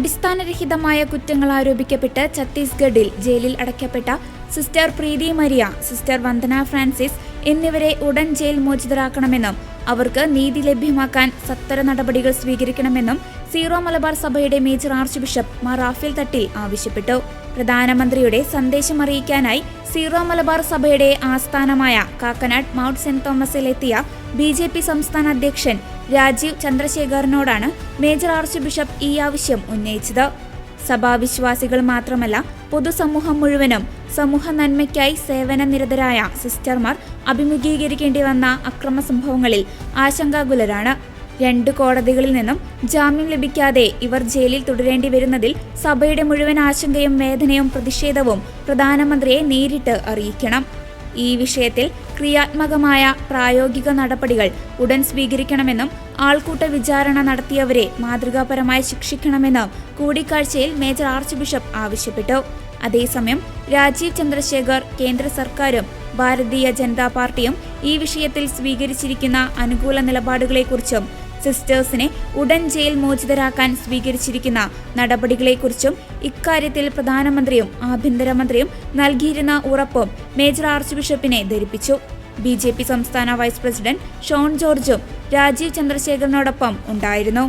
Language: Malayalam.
അടിസ്ഥാനരഹിതമായ കുറ്റങ്ങൾ ആരോപിക്കപ്പെട്ട് ഛത്തീസ്ഗഡിൽ ജയിലിൽ അടയ്ക്കപ്പെട്ട sister Preethi Maria sister Vandana Francis എന്നിവരെ ഉടൻ ജയിൽ മോചിതരാക്കണമെന്നും അവർക്ക് നീതി ലഭ്യമാക്കാൻ സത്വര നടപടികൾ സ്വീകരിക്കണമെന്നും സീറോ മലബാർ സഭയുടെ major archbishop Mar Rafale Thattil ആവശ്യപ്പെട്ടു. പ്രധാനമന്ത്രിയുടെ സന്ദേശം അറിയിക്കാനായി സീറോ മലബാർ സഭയുടെ ആസ്ഥാനമായ കാക്കനാട് മൗണ്ട് സെന്റ് തോമസിലെത്തിയ ബി ജെ പി സംസ്ഥാന അധ്യക്ഷൻ രാജീവ് ചന്ദ്രശേഖറിനോടാണ് മേജർ ആർച്ച് ബിഷപ്പ് ഈ ആവശ്യം ഉന്നയിച്ചത്. സഭാവിശ്വാസികൾ മാത്രമല്ല പൊതുസമൂഹം മുഴുവനും സമൂഹ നന്മയ്ക്കായി സേവന നിരതരായ സിസ്റ്റർമാർ അഭിമുഖീകരിക്കേണ്ടി വന്ന അക്രമ സംഭവങ്ങളിൽ ആശങ്കാകുലരാണ്. രണ്ട് കോടതികളിൽ നിന്നും ജാമ്യം ലഭിക്കാതെ ഇവർ ജയിലിൽ തുടരേണ്ടി വരുന്നതിൽ സഭയുടെ മുഴുവൻ ആശങ്കയും വേദനയും പ്രതിഷേധവും പ്രധാനമന്ത്രിയെ നേരിട്ട് അറിയിക്കണം. ഈ വിഷയത്തിൽ ക്രിയാത്മകമായ പ്രായോഗിക നടപടികൾ ഉടൻ സ്വീകരിക്കണമെന്നും ആൾക്കൂട്ട വിചാരണ നടത്തിയവരെ മാതൃകാപരമായി ശിക്ഷിക്കണമെന്നും കൂടിക്കാഴ്ചയിൽ മേജർ ആർച്ച് ബിഷപ്പ് ആവശ്യപ്പെട്ടു. അതേസമയം രാജീവ് ചന്ദ്രശേഖർ കേന്ദ്ര സർക്കാരും ഭാരതീയ ജനതാ പാർട്ടിയും ഈ വിഷയത്തിൽ സ്വീകരിച്ചിരിക്കുന്ന അനുകൂല നിലപാടുകളെക്കുറിച്ചും സിസ്റ്റേഴ്സിനെ ഉടൻ ജയിൽ മോചിതരാക്കാൻ സ്വീകരിച്ചിരിക്കുന്ന നടപടികളെക്കുറിച്ചും ഇക്കാര്യത്തിൽ പ്രധാനമന്ത്രിയും ആഭ്യന്തരമന്ത്രിയും നൽകിയിരുന്ന ഉറപ്പും മേജർ ആർച്ച് ബിഷപ്പിനെ ധരിപ്പിച്ചു. ബി ജെ പി സംസ്ഥാന വൈസ് പ്രസിഡന്റ് ഷോൺ ജോർജും രാജീവ് ചന്ദ്രശേഖരനോടൊപ്പം ഉണ്ടായിരുന്നു.